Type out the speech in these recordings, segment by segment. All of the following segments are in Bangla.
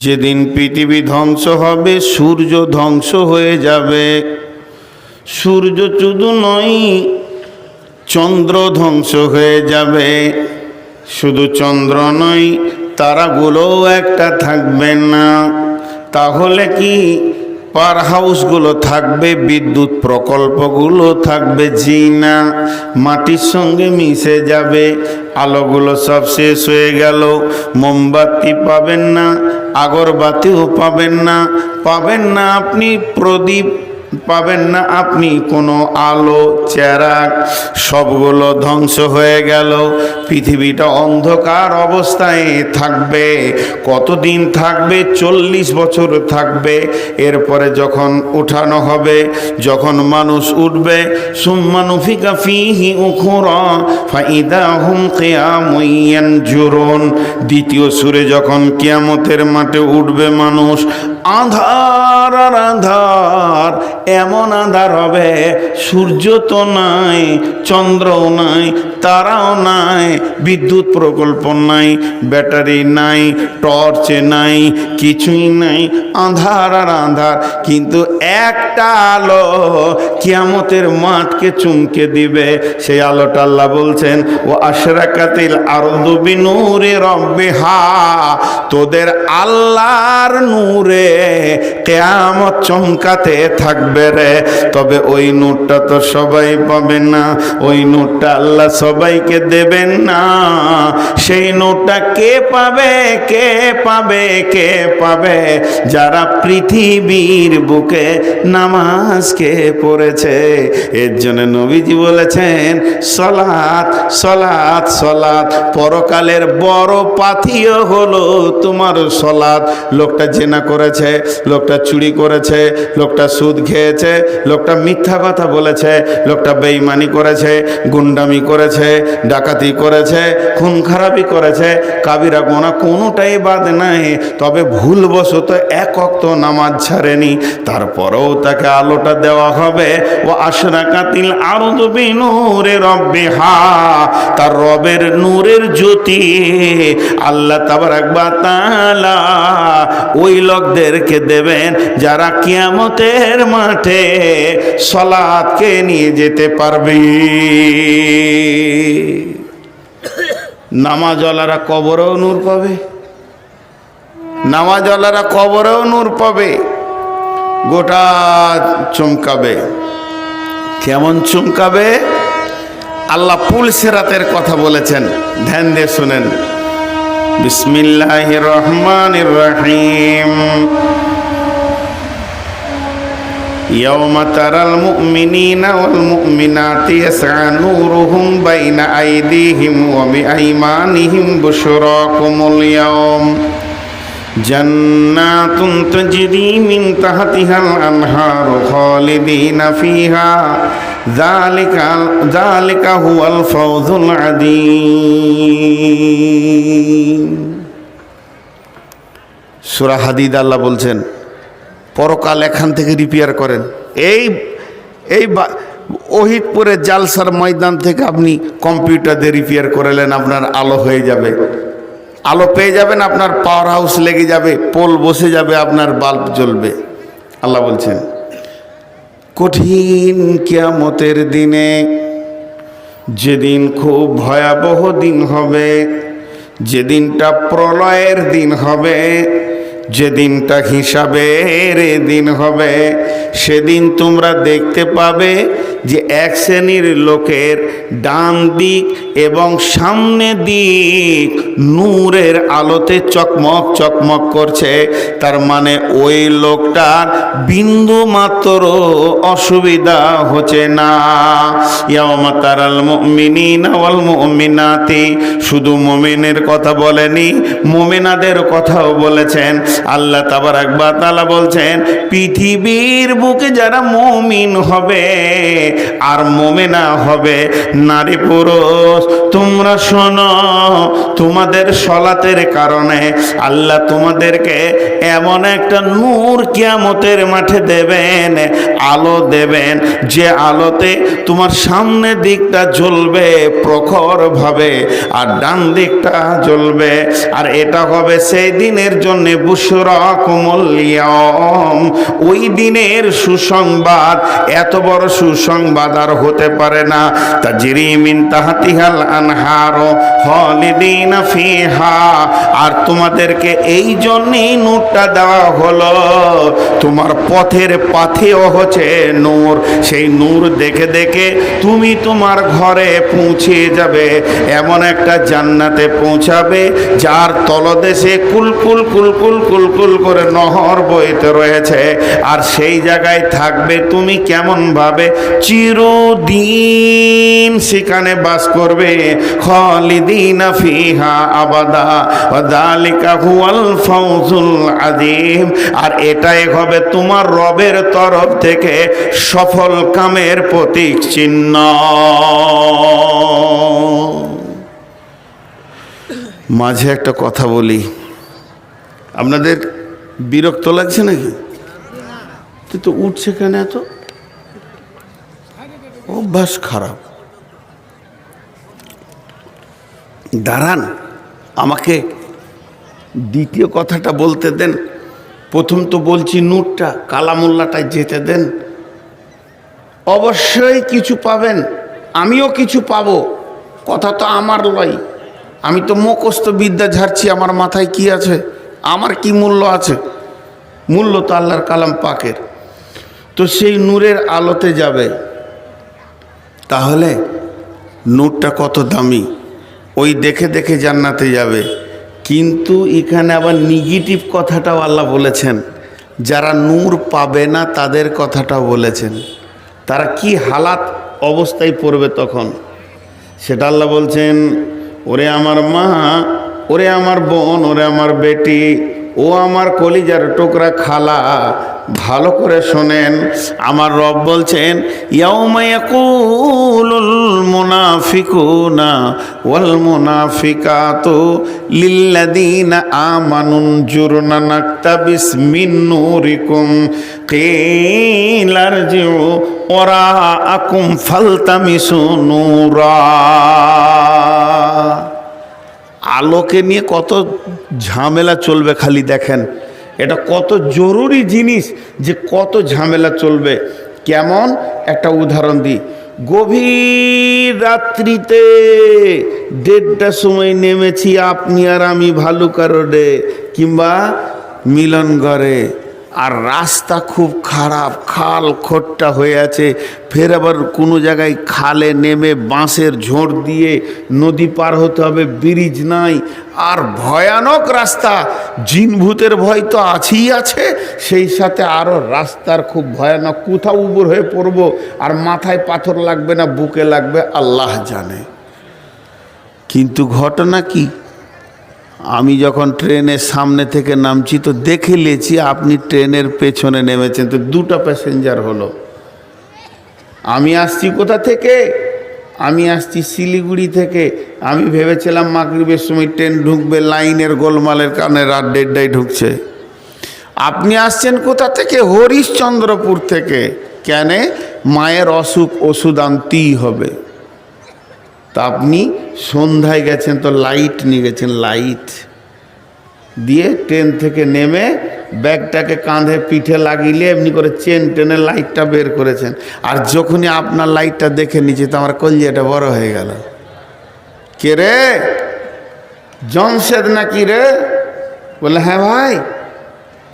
যেদিন পৃথিবী ধ্বংস হবে, সূর্য ধ্বংস হয়ে যাবে। সূর্য শুধু নয়, চন্দ্র ধ্বংস হয়ে যাবে। শুধু চন্দ্র নয়, তারাগুলোও একটা থাকবে না। তাহলে কি পার হাউসগুলো থাকবে, বিদ্যুৎ প্রকল্পগুলো থাকবে, জিনা মাটির সঙ্গে মিশে যাবে। আলোগুলো সব শেষ হয়ে গেল, মোমবাতি পাবেন না, আগরবাতিও পাবেন না। পাবেন না আপনি প্রদীপ পাবেন না। আপনি কোনো আলো চেরাগ সবগুলো ধ্বংস হয়ে গেল। পৃথিবীটা অন্ধকার অবস্থায় থাকবে, কতদিন থাকবে? চল্লিশ বছর থাকবে। এরপরে যখন উঠানো হবে, যখন মানুষ উঠবে সুম্মানুফিকা দ্বিতীয় সুরে যখন কিয়ামতের মাঠে উঠবে মানুষ, আধার আর আধার এমন আধার হবে, সূর্য তো নাই, চন্দ্রও নাই, তারাও নাই, বিদ্যুৎ প্রকল্প নাই, ব্যাটারি নাই, টর্চ নাই, কিছুই নাই, আধার আর আধার। কিন্তু একটা আলো কিয়ামতের মাঠকে চুমকে দিবে, সেই আলোটা আল্লাহ বলছেন ও আশরাকাতিল আরদু বিনূরে রব্বিহা। তোদের আল্লাহর নূরে কেয়ামত চমকাতে থাকবে রে। তবে ওই নূরটা তো সবাই পাবে না, ওই নূরটা আল্লাহ সবাইকে দেবেন না। সেই নূরটা কে পাবে কে পাবে কে পাবে? যারা পৃথিবীর বুকে নামাজকে পড়েছে, এর জন্য নবীজি বলেছেন, সলাৎ সলাৎ সলাৎ, পরকালের বড় পাথিও হলো তোমার সলাৎ। লোকটা জেনা করেছে, লোকটা চুরি করেছে, লোকটা সুদ খেয়েছে, লোকটা মিথ্যা কথা বলেছে, লোকটা বেইমানি করেছে, গুন্ডামি করেছে, ডাকাতি করেছে, খুন খারাপি করেছে, কাবিরা গোনা কোনোটাই বাদ নাই। তবে ভুলবশত এক অক্ত নামাজ ছাড়েনি, তারপরেও তাকে আলোটা দেওয়া হবে। ও আশরা কাতিল আরও দবি নূরে রব্বে হা তার রবের নূরের জ্যোতি। আল্লাহ তাবার একবার তালা ওই লোকদেরকে দেবেন যারা কিয়ামতের মাঠে সলাদকে নিয়ে যেতে পারবে। নামাজওয়ালারা কবরেও নূর পাবে। নামাজওয়ালারা কবরেও নূর পাবে। গোটা চমকাবে। কেমন চমকাবে? আল্লাহ পুল সেরাতের কথা বলেছেন। ধ্যান দিয়ে শুনেন। বিসমিল্লাহ রহমান রহিম। يوم ترى المؤمنين والمؤمنات يسعى نورهم بين أيديهم وبأيمانهم بشراكم اليوم جنات تجري من تحتها الأنهار خالدين فيها ذلك ذلك هو الفوز العظيم সূরা হাদিদ আল্লাহ বলছেন পরকাল এখান থেকে রিপেয়ার করেন। এই এই ওহিদপুরের জালসার ময়দান থেকে আপনি কম্পিউটার দিয়ে রিপেয়ার করালেন, আপনার আলো হয়ে যাবে। আলো পেয়ে যাবেন, আপনার পাওয়ার হাউস লেগে যাবে পোল বসে যাবে, আপনার বাল্ব জ্বলবে। আল্লাহ বলছেন, কঠিন কিয়ামতের দিনে যেদিন খুব ভয়াবহ দিন হবে, যেদিনটা প্রলয়ের দিন হবে যেদিনটা হিসাবের দিন হবে, সেদিন তোমরা দেখতে পাবে যে এক শ্রেণির লোকের ডান দিক এবং সামনে দিক নূরের আলোতে চকমক চকমক করছে। তার মানে ওই লোকটার বিন্দু মাত্র অসুবিধা হচ্ছে না। ইয়াওমা তারাল মুমিনিনা ওয়াল মুমিনাতি, শুধু মুমিনের কথা বলেনি, মুমিনাদের কথাও বলেছেন। আল্লাহ তাবারাক বা তাআলা বলছেন, পৃথিবীর বুকে যারা মমিন হবে আর মোমেনা হবে, নারী পুরুষ, তোমরা শোনো, তোমাদের সলাতের কারণে আল্লাহ তোমাদেরকে এমন একটা নূর কিয়ামতের মাঠে দেবেন, আলো দেবেন, যে আলোতে তোমার সামনের দিকটা জ্বলবে প্রখর ভাবে আর ডান দিকটা জ্বলবে। আর এটা হবে সেই দিনের জন্যে জন্য বুসরা কুমলিয়ম ওই দিনের সুসংবাদ এত বড় সুসংবাদ আর হতে পারে না। তা জিরিমিন তাহাতিহাল আনহার হলিদিন ফিহা। আর তোমাদেরকে এই জন্যই নূরটা দেওয়া হলো, তোমার পথের পাথেও হচ্ছে নূর। সেই নূর দেখে দেখে তুমি তোমার ঘরে পৌঁছে যাবে, এমন একটা জান্নাতে পৌঁছাবে, যার তলদেশে কুলকুল কুলকুল কুলকুল করে নহর বইতে রয়েছে। আর সেই জায়গায় থাকবে তুমি কেমন ভাবে চিরদিন সেখানে বাস করবে। খালিদিনা ফিহা আবাদা। হুয়াল আযীম। আর এটাই হবে তোমার রবের তরফ থেকে সফল কামের প্রতীক চিহ্ন। মাঝে একটা কথা বলি। আপনাদের বিরক্ত লাগছে নাকি? তো উঠছে কেন এত? অভ্যাস খারাপ। দাঁড়ান, আমাকে দ্বিতীয় কথাটা বলতে দেন। প্রথম তো বলছি নূরটা কালামুল্লাটায় যেতে দেন। অবশ্যই কিছু পাবেন, আমিও কিছু পাব। কথা তো আমার লয়। আমি তো মুখস্থ বিদ্যা ঝাড়ছি, আমার মাথায় কি আছে? আমার কি মূল্য আছে? মূল্য তো আল্লাহর কালাম পাকের। তো সেই নূরের আলোতে যাবে। তাহলে নূরটা কত দামি? ওই দেখে দেখে জান্নাতে যাবে। কিন্তু এখানে আবার নেগেটিভ কথাটাও আল্লাহ বলেছেন। যারা নূর পাবে না, তাদের কথাটাও বলেছেন। তারা কি হালাত অবস্থায় পড়বে তখন? সেটা আল্লাহ বলছেন, ওরে আমার মা ওরে আমার বোন, ওরে আমার বেটি, ও আমার কলিজার টুকরা খালা, ভালো করে শোনেন। আমার রব বলছেন, ইয়াউমা ইয়াকুলুল মুনাফিকুনা ওয়াল মুনাফিকাতু মিন ফালতামিসু নূরা। আলোকে নিয়ে কত ঝামেলা চলবে খালি দেখেন। এটা কত জরুরি জিনিস যে কত ঝামেলা চলবে। কেমন? একটা উদাহরণ দিই। গভীর রাত্রিতে দেড়টার সময় নেমেছি আপনি আর আমি ভালুকা রোডে কিংবা মিলনগড়ে আর রাস্তা খুব খারাপ, খাল খোট্টা হয়ে আছে। ফের আবার কোনো জায়গায় খালে নেমে বাঁশের ঝোঁড় দিয়ে নদী পার হতে হবে, ব্রিজ নাই। আর ভয়ানক রাস্তা জিনভূতের ভয় তো আছেই আছে। সেই সাথে আরও রাস্তার খুব ভয়ানক, কোথাও উপর হয়ে পড়ব আর মাথায় পাথর লাগবে না, বুকে লাগবে, আল্লাহ জানে। কিন্তু ঘটনা কি? আমি যখন ট্রেনের সামনে থেকে নামছি, তো দেখে নিয়েছি আপনি ট্রেনের পেছনে নেমেছেন। তো দুটো প্যাসেঞ্জার হলো। আমি আসছি কোথা থেকে? আমি আসছি শিলিগুড়ি থেকে। আমি ভেবেছিলাম মাগরিবের সময় ট্রেন ঢুকবে, লাইনের গোলমালের কারণে রাত দেড়টায় ঢুকছে। আপনি আসছেন কোথা থেকে? হরিশ্চন্দ্রপুর থেকে। কেন? মায়ের অসুখ ওষুধ আনতেই হবে। তা আপনি সন্ধ্যায় গেছেন তো লাইট নিয়ে গেছেন লাইট দিয়ে ট্রেন থেকে নেমে ব্যাগটাকে কাঁধে পিঠে লাগিয়ে এমনি করে চেন টেনে লাইটটা বের করেছেন। আর যখনই আপনার লাইটটা দেখে নিচে, তো আমার কলজিয়াটা বড় হয়ে গেল। কে রে? জমশেদ নাকি রে? বলে হ্যাঁ ভাই,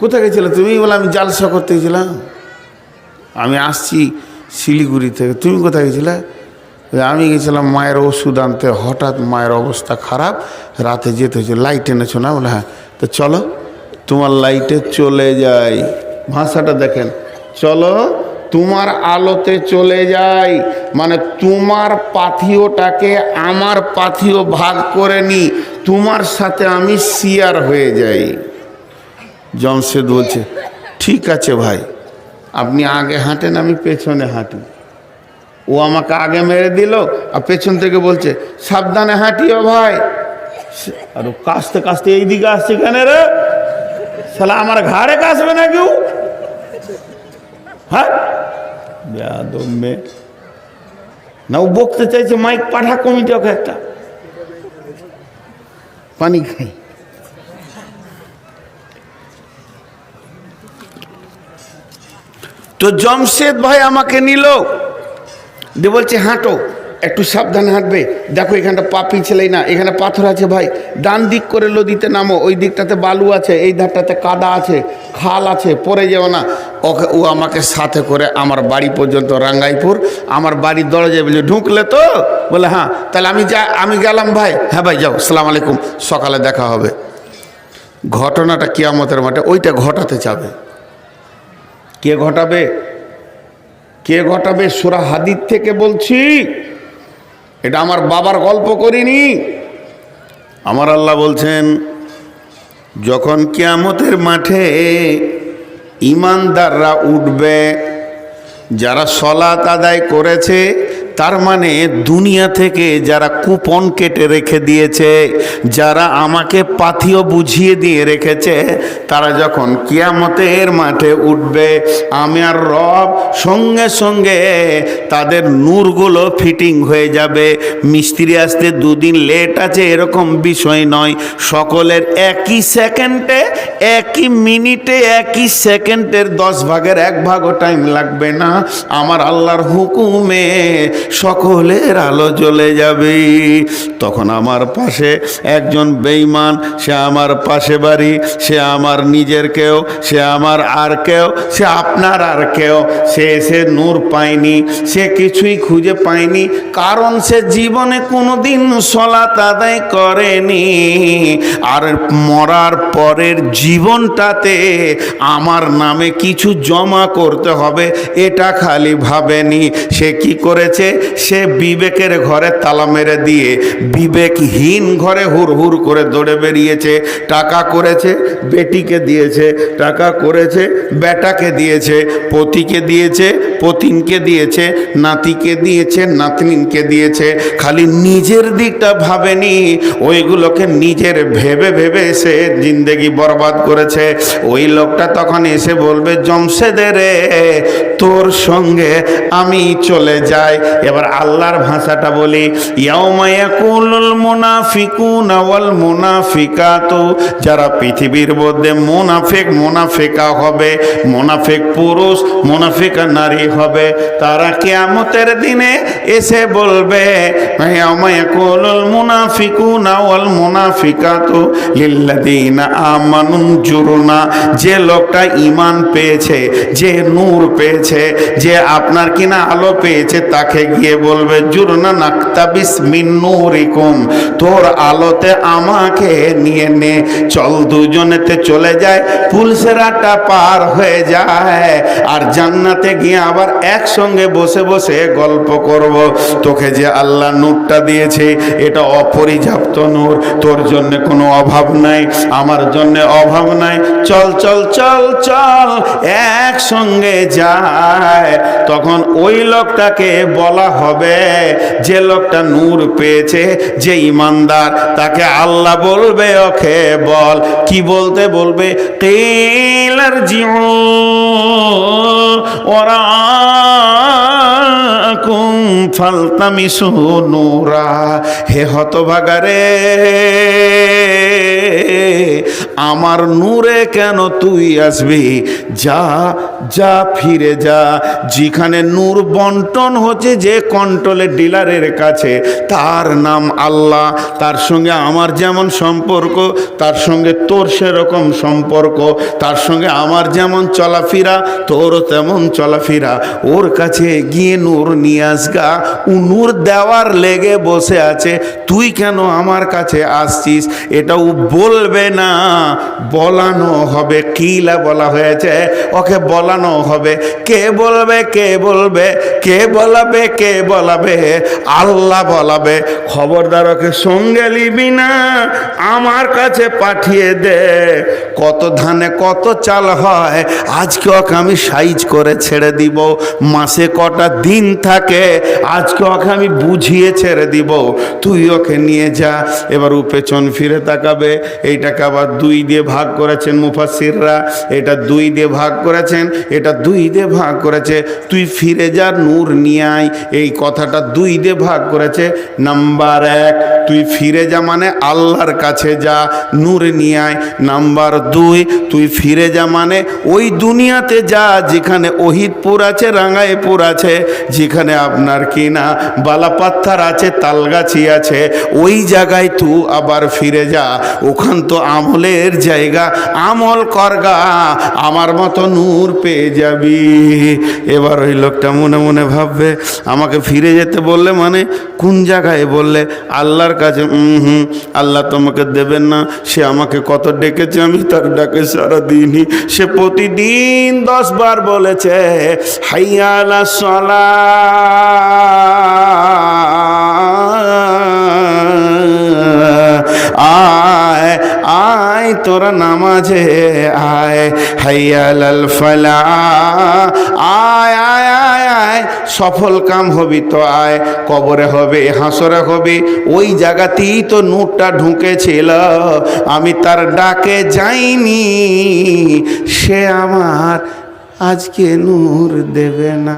কোথায় গেছিলে তুমি? বলে, আমি জালসা করতে গেছিলাম। আমি আসছি শিলিগুড়ি থেকে। তুমি কোথায় গেছিলে? আমি গেছিলাম, মায়ের ওষুধ আনতে। হঠাৎ মায়ের অবস্থা খারাপ। রাতে যেতে হয়েছে। লাইট এনেছো না? বলে হ্যাঁ। তো চলো, তোমার লাইটে চলে যাই। ভাষাটা দেখেন। চলো, তোমার আলোতে চলে যাই। মানে তোমার পাথিওটাকে আমার পাথিও ভাগ করে নি। তোমার সাথে আমি শিয়ার হয়ে যাই। জমশেদ বলছে, ঠিক আছে ভাই। আপনি আগে হাঁটেন, আমি পেছনে হাঁটি। ও আমাকে আগে মেরে দিল আর পেছন থেকে বলছে, সাবধানে হাঁটিও ভাই। আর ও কাস্তে কাস্তে এইদিকে আসছে কেন রে? সালা আমার ঘাড়ে কাশবে না কেউ? হ্যাঁ। না, ও বকতে চাইছে, মাইক পাঠা কমিটি ওকে একটা। পানি খাই। তো জমশেদ ভাই আমাকে নিল। দিয়ে বলছে, হাঁটো, একটু সাবধানে হাঁটবে। দেখো, এখানটা পা পিছলেই না, এখানে পাথর আছে ভাই। ডান দিক করে নদীতে নামো, ওই দিকটাতে বালু আছে, এই ধারটাতে কাদা আছে, খাল আছে, পড়ে যেও না। ওকে, ও আমাকে সাথে করে আমার বাড়ি পর্যন্ত রাঙ্গাইপুর, আমার বাড়ির দরজায় বলে ঢুকলে তো? বলে হ্যাঁ তাহলে আমি যা, আমি গেলাম ভাই। হ্যাঁ ভাই, যাও, সালাম আলাইকুম, সকালে দেখা হবে। ঘটনাটা কিয়ামতের মাঠে, ওইটা ঘটাতে চাবে। কে ঘটাবে? কে ঘটাবে সুরা হাদিদ থেকে বলছি? এটা আমার বাবার গল্প করিনি। আমার আল্লাহ বলছেন, যখন কিয়ামতের মাঠে ইমানদাররা উঠবে, যারা সলাত আদায় করেছে, তার মানে দুনিয়া থেকে যারা কুপন কেটে রেখে দিয়েছে, যারা আমাকে পাথিও বুঝিয়ে দিয়ে রেখেছে, তারা যখন কিয়ামতের মাঠে উঠবে, আমি আর রব সঙ্গে সঙ্গে তাদের নূরগুলো ফিটিং হয়ে যাবে। মিস্ত্রি আসতে দুদিন লেট আছে, এরকম বিষয় নয়। সকলের একই সেকেন্ডে, একই মিনিটে, একই সেকেন্ডের দশ ভাগের এক ভাগও টাইম লাগবে না। আমার আল্লাহর হুকুমে সকলের আলো জ্বলে যাবে। তখন আমার পাশে একজন বেইমান সে আমার পাশে বাড়ি, সে আমার নিজের কেউ, সে আমার আর কেউ, সে আপনার আর কেউ, সে এসে নূর পায়নি, সে কিছুই খুঁজে পায়নি, কারণ সে জীবনে কোনোদিন সলাত আদায় করেনি। আর মরার পরের জীবনটাতে আমার নামে কিছু জমা করতে হবে, এটা খালি ভাবেনি। সে কি করেছে? সে বিবেকের ঘরে তালা মেরে দিয়ে বিবেকহীন ঘরে হুর করে দৌড়ে বেরিয়েছে, টাকা করেছে, বেটিকে দিয়েছে, টাকা করেছে, বেটাকে দিয়েছে, পতিকে দিয়েছে পতিনকে দিয়েছে, নাতিকে দিয়েছে, নাতনিনকে দিয়েছে, খালি নিজের দিকটা ভাবেনি, ওইগুলোকে নিজের ভেবে ভেবে সে জিন্দেগি বরবাদ করেছে। ওই লোকটা তখন এসে বলবে, জমশেদে রে, তোর সঙ্গে আমি চলে যাই। এবার আল্লাহর ভাষাটা বলি ইয়াউমায়াকুলুল মুনাফিকুন ওয়াল যারা পৃথিবীর মধ্যে মুনাফিক, মুনাফিকা হবে, মুনাফিক পুরুষ, মুনাফিকা নারী হবে, তারা কিয়ামতের দিনে এসে বলবে যে লোকটা ঈমান পেয়েছে, যে নূর পেয়েছে, যে আপনার কিনা আলো পেয়েছে, তাকে গিয়ে বলবে, জুরনা নাক্তাবিস মিন তোর আলোতে আমাকে নিয়ে নে। চল দুজনেতে চলে যায় পুলসেরাটা পার হয়ে যায়, আর জান্নাতে গিয়ে আবার একসঙ্গে বসে বসে গল্প করব। তোকে যে আল্লাহ নূরটা দিয়েছে, এটা অপরিযাপ্ত নূর। তোর জন্য কোনো অভাব নাই, আমার জন্য অভাব নাই। চল চল চল চল, একসঙ্গে যায় তখন ওই লোকটাকে বলা হবে, যে লোকটা নূর পেয়েছে, যে ইমানদার, তাকে আল্লাহ বলবে, ওকে বল। কি বলতে বলবে? কেলার জিও ওরা কুম ফালতামিসু নূরা হে হতভাগারে আমার নূরে কেন তুই আসবি? যা যা, ফিরে যা। যেখানে নূর বন্টন হচ্ছে, যে কন্ট্রোলের ডিলারের কাছে, তার নাম আল্লাহ। তার সঙ্গে আমার যেমন সম্পর্ক, তার সঙ্গে তোর সেরকম সম্পর্ক। তার সঙ্গে আমার যেমন চলাফেরা, তোরও তেমন চলাফেরা। ওর কাছে গিয়ে নূর নিয়ে আসগা ও নূর দেওয়ার লেগে বসে আছে। তুই কেন আমার কাছে আসছিস? এটা ও বলবে না। বলানো হবে কিলা বলা হয়েছে? ওকে বলানো হবে, কে বলবে কে বলবে, কে বলাবে কে বলাবে? আল্লাহ বলাবে। খবরদার ওকে সঙ্গে লিবি না, আমার কাছে পাঠিয়ে দে। কত ধানে কত চাল হয়, আজকে ওকে আমি সাইজ করে ছেড়ে দিব। মাসে কটা দিন থাকে, আজকে ওকে আমি বুঝিয়ে ছেড়ে দিব। তুই ওকে নিয়ে যা, এবার ও পেছন ফিরে তাকাবে, এইটাকে আবার দুই দুই দিয়ে ভাগ করেছেন মুফাসিররা এটা দুই দিয়ে ভাগ করেছেন, এটা দুই দিয়ে ভাগ করেছে। তুই ফিরে যা নূর নিয়ে এই কথাটা দুই দিয়ে ভাগ করেছে। নাম্বার এক, তুই ফিরে যা মানে আল্লাহর কাছে যা, নূর নিয়ে নাম্বার দুই, তুই ফিরে যা মানে ওই দুনিয়াতে যা, যেখানে ওহিদপুর আছে, রাঙ্গাইপুর আছে, যেখানে আপনার কিনা বালাপাত্থার আছে, তালগাছি আছে, ওই জায়গায় তু আবার ফিরে যা। ওখান তো আমলের জায়গা, আমল করগা, আমার মতো নূর পেয়ে যাবি। এবার ওই লোকটা মনে মনে ভাববে, আমাকে ফিরে যেতে বললে মানে কোন জায়গায় বললে, আল্লাহর কাছে হুম, আল্লাহ তোমাকে দেবেন না, সে আমাকে কত ডেকেছে, আমি তার ডাকে সারা দিনই সে প্রতিদিন দশ বার বলেছে হাইয়ালা সলা আয় আয় তোরা নামাজে। আয় হাইয়ালাল ফালা। আয় আয় আয় আয়, সফল কাম হবি তো আয়, কবরে হবে, হাসরে হবে। ওই জায়গাতেই তো নূরটা ঢুকেছিল, আমি তার ডাকে যাইনি। সে আমার আজকে নূর দেবে না।